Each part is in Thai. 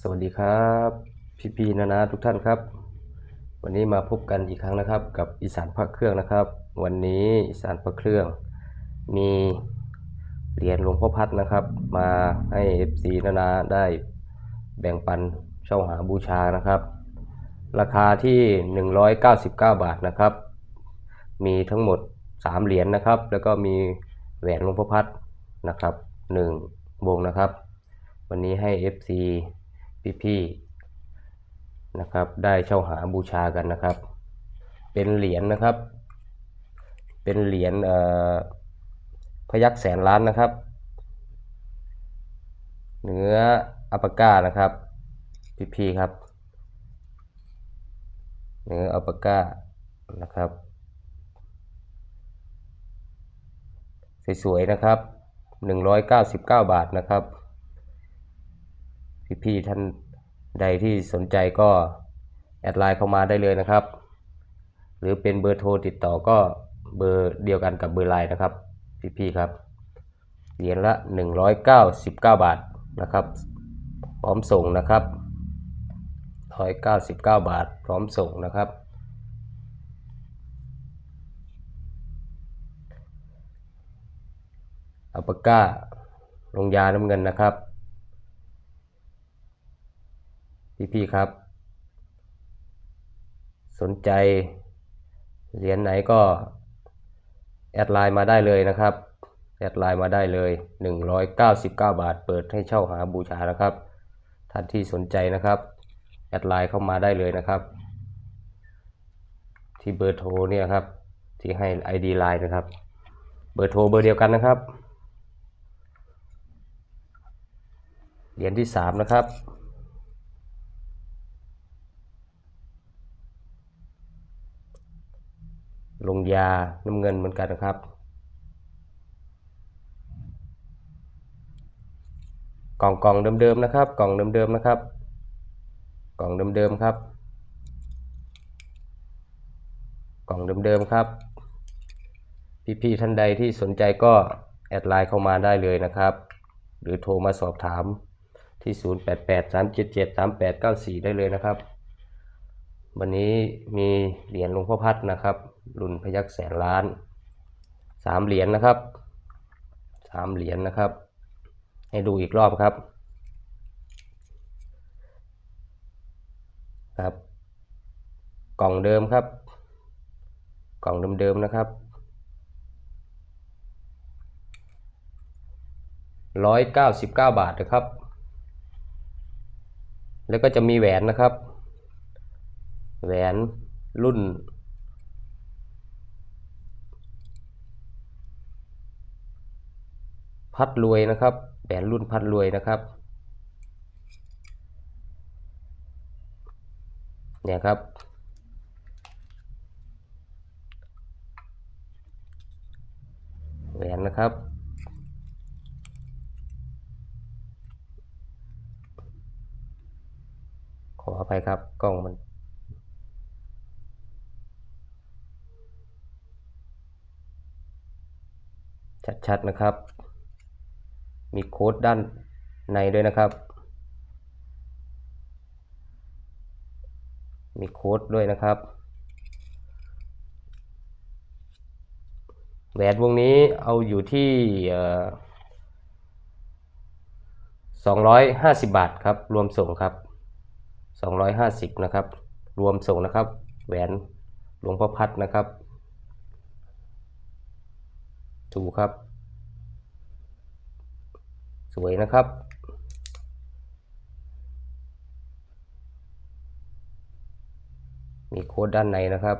สวัสดีครับ พี่พีนานาทุกท่านครับ วันนี้มาพบกันอีกครั้งนะครับ กับอีสานพระเครื่องนะครับ วันนี้อีสานพระเครื่อง มีเหรียญหลวงพ่อพัดนะครับ มาให้ FC นานาได้แบ่งปันเช่าหาบูชานะครับ ราคาที่ 199 บาทนะครับ มีทั้งหมด 3 เหรียญนะครับ แล้วก็มีแหวนหลวงพ่อพัดนะครับ1วงนะครับ วันนี้ให้ FC พี่ๆนะครับ ได้เช่าหาบูชากันนะครับ เป็นเหรียญนะครับ เป็นเหรียญพยักแสนล้านนะครับ เนื้ออัปปาก้านะครับ พี่ๆครับ เนื้ออัปปาก้านะครับสวยๆนะครับ 199 บาทนะครับ พี่ๆท่านใดที่สนใจก็แอดไลน์เข้ามาได้เลยนะครับ หรือเป็นเบอร์โทรติดต่อก็เบอร์เดียวกันกับเบอร์ไลน์นะครับ พี่ๆครับเหรียญละ 199 บาทนะครับ พร้อมส่งนะครับ 199 บาท พร้อมส่งนะครับ อัปก้าลงยาน้ำเงินนะครับ พี่ๆครับ สนใจเหรียญไหนก็ แอดไลน์มาได้เลยนะครับ แอดไลน์มาได้เลย 199 บาท เปิดให้เช่าหาบูชานะครับ ท่านที่สนใจนะครับ แอดไลน์เข้ามาได้เลยนะครับ ที่เบอร์โทรเนี่ยครับ ที่ให้ ID ไลน์นะครับ เบอร์โทรเบอร์เดียวกันนะครับ เหรียญที่สามนะครับ ลงยาน้ำเงินเหมือนกันนะครับ กล่องกล่องเดิมๆนะครับ กล่องเดิมๆนะครับ กล่องเดิมๆครับ กล่องเดิมๆครับ พี่ๆท่านใดที่สนใจก็แอดไลน์เข้ามาได้เลยนะครับ หรือโทรมาสอบถามที่ 0883773894 ได้เลยนะครับ วันนี้มีเหรียญหลวงพ่อพัดนะครับ รุ่นพยักแสนล้านสามเหรียญนะครับสามเหรียญนะครับ ให้ดูอีกรอบครับครับ กล่องเดิมครับ กล่องเดิมๆนะครับร้อยเก้าสิบเก้าบาทนะครับ แล้วก็จะมีแหวนนะครับ แหวนรุ่น พัดรวยนะครับแหวนรุ่นพัดรวยนะครับเนี่ยครับ แหวนนะครับ ขออภัยครับกล้องมันชัดๆนะครับ มีโค้ดด้านในด้วยนะครับ มีโค้ดด้วยนะครับแหวนวงนี้เอาอยู่ที่สองร้อยห้าสิบบาทครับ รวมส่งครับสองร้อยห้าสิบนะครับ รวมส่งนะครับ แหวนหลวงพ่อพัดนะครับดูกครับ สวยนะครับ มีโค้ดด้านในนะครับ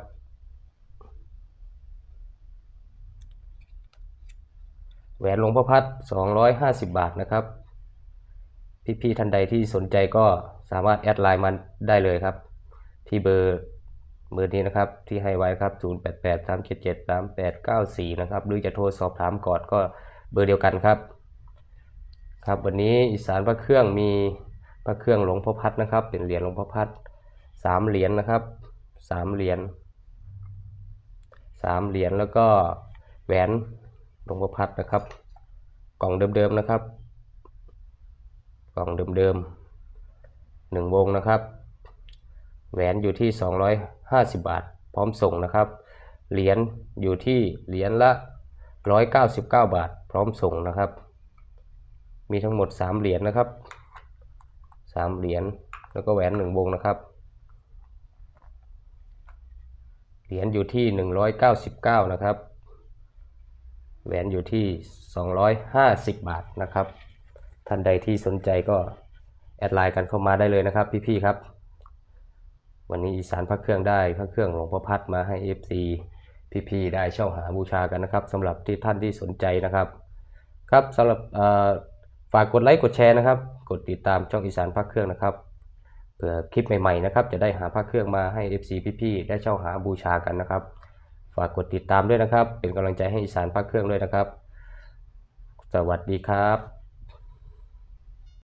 แหวนหลวงพ่อพัด 250 บาทนะครับ พี่ๆท่านใดที่สนใจก็สามารถแอดไลน์มาได้เลยครับ ที่เบอร์เบอร์นี้นะครับที่ให้ไว้ครับ 0883773894 นะครับ หรือจะโทรสอบถามก่อนก็เบอร์เดียวกันครับ ครับวันนี้อีสานพระเครื่องมีพระเครื่องหลวงพ่อพัดนะครับ เป็นเหรียญหลวงพ่อพัดสามเหรียญนะครับสามเหรียญสามเหรียญแล้วก็แหวนหลวงพ่อพัดนะครับ กล่องเดิมๆนะครับ กล่องเดิมๆหนึ่งวงนะครับ แหวนอยู่ที่ 250 บาท พร้อมส่งนะครับ เหรียญอยู่ที่เหรียญละ 199 บาท พร้อมส่งนะครับ มีทั้งหมด 3 เหรียญนะครับ3เหรียญแล้วก็แหวน 1 วงนะครับ เหรียญอยู่ที่ 199 นะครับ แหวนอยู่ที่ 250 บาทนะครับ ท่านใดที่สนใจก็แอดไลน์กันเข้ามาได้เลยนะครับพี่ๆครับ วันนี้อีสานพระเครื่องได้พระเครื่องหลวงพ่อพัดมาให้ FC พี่ๆได้เช่าหาบูชากันนะครับสำหรับที่ท่านที่สนใจนะครับ ครับสำหรับเอ่อ ฝากกดไลค์กดแชร์นะครับ กดติดตามช่องอีสานพักเครื่องนะครับเผื่อคลิปใหม่ๆนะครับ จะได้หาพักเครื่องมาให้ FC พี่ๆได้เช่าหาบูชากันนะครับ ฝากกดติดตามด้วยนะครับ เป็นกำลังใจให้อีสานพักเครื่องด้วยนะครับ สวัสดีครับ